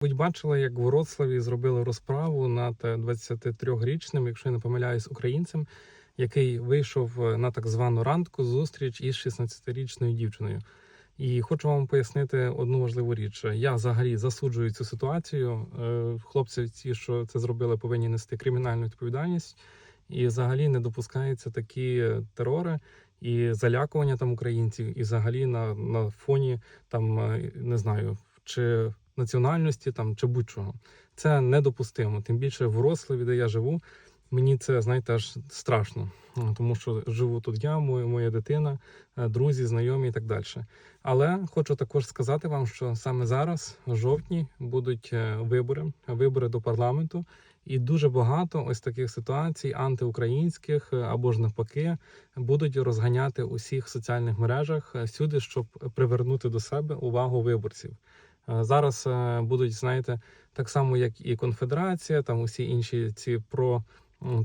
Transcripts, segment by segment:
Ви бачили, як в Вроцлаві зробили розправу над 23-річним, якщо я не помиляюсь, українцем, який вийшов е, на так звану рандку зустріч із 16-річною дівчиною. І хочу вам пояснити одну важливу річ. Я взагалі засуджую цю ситуацію. Е, Хлопці, ті, що це зробили, повинні нести кримінальну відповідальність. І взагалі не допускаються такі терори і залякування там українців, і взагалі на, на фоні там е, не знаю, чи національності там чи будь-чого. Це недопустимо. Тим більше в Рославі, де я живу, мені це знаєте аж страшно, тому що живу тут я, моя, моя дитина, е, друзі, знайомі і так далі. Але хочу також сказати вам, що саме зараз, в жовтні, будуть е, вибори, вибори до парламенту, і дуже багато ось таких ситуацій антиукраїнських е, або ж навпаки будуть розганяти у всіх соціальних мережах всюди, щоб привернути до себе увагу виборців. Е, Зараз е, будуть, знаєте, так само як і конфедерація, там усі інші ці про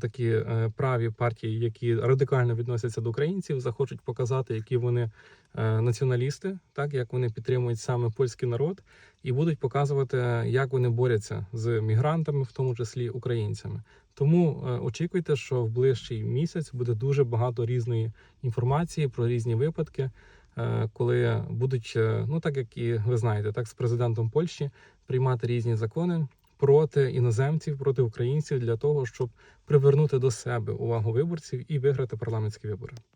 такі е, праві партії, які радикально відносяться до українців, захочуть показати, які вони націоналісти, так як вони підтримують саме польський народ, і будуть показувати, як вони борються з мігрантами, в тому числі українцями. Тому очікуйте, що в ближчий місяць буде дуже багато різної інформації про різні випадки коли будуть, е, ну так як і ви знаєте, так з президентом Польщі приймати різні закони проти іноземців, проти українців для того, щоб привернути до себе увагу виборців і виграти парламентські вибори.